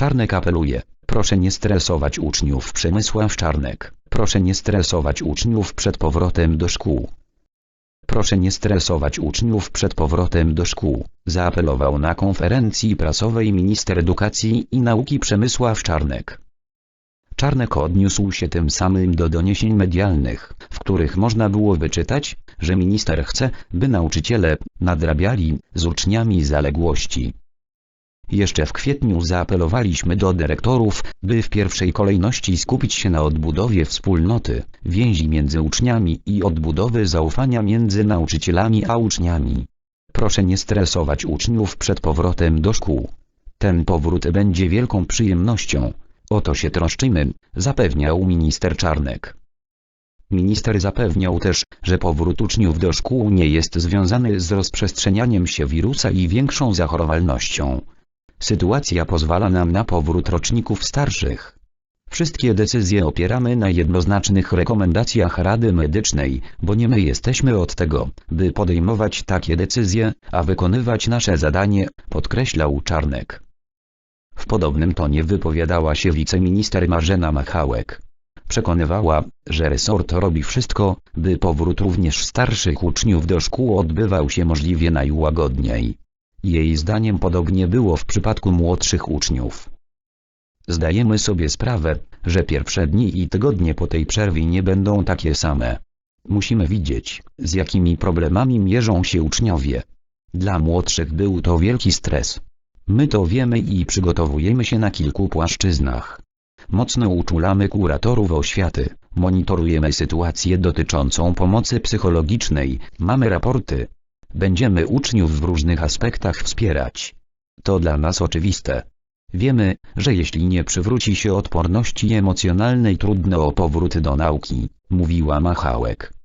Czarnek apeluje, proszę nie stresować uczniów Przemysław Czarnek, proszę nie stresować uczniów przed powrotem do szkół. Proszę nie stresować uczniów przed powrotem do szkół, zaapelował na konferencji prasowej minister edukacji i nauki Przemysław Czarnek. Czarnek odniósł się tym samym do doniesień medialnych, w których można było wyczytać, że minister chce, by nauczyciele nadrabiali z uczniami zaległości. Jeszcze w kwietniu zaapelowaliśmy do dyrektorów, by w pierwszej kolejności skupić się na odbudowie wspólnoty, więzi między uczniami i odbudowy zaufania między nauczycielami a uczniami. Proszę nie stresować uczniów przed powrotem do szkół. Ten powrót będzie wielką przyjemnością. O to się troszczymy, zapewniał minister Czarnek. Minister zapewniał też, że powrót uczniów do szkół nie jest związany z rozprzestrzenianiem się wirusa i większą zachorowalnością. Sytuacja pozwala nam na powrót roczników starszych. Wszystkie decyzje opieramy na jednoznacznych rekomendacjach Rady Medycznej, bo nie my jesteśmy od tego, by podejmować takie decyzje, a wykonywać nasze zadanie, podkreślał Czarnek. W podobnym tonie wypowiadała się wiceminister Marzena Machałek. Przekonywała, że resort robi wszystko, by powrót również starszych uczniów do szkół odbywał się możliwie najłagodniej. Jej zdaniem podobnie było w przypadku młodszych uczniów. Zdajemy sobie sprawę, że pierwsze dni i tygodnie po tej przerwie nie będą takie same. Musimy widzieć, z jakimi problemami mierzą się uczniowie. Dla młodszych był to wielki stres. My to wiemy i przygotowujemy się na kilku płaszczyznach. Mocno uczulamy kuratorów oświaty, monitorujemy sytuację dotyczącą pomocy psychologicznej, mamy raporty. Będziemy uczniów w różnych aspektach wspierać. To dla nas oczywiste. Wiemy, że jeśli nie przywróci się odporności emocjonalnej trudno o powrót do nauki, mówiła Machałek.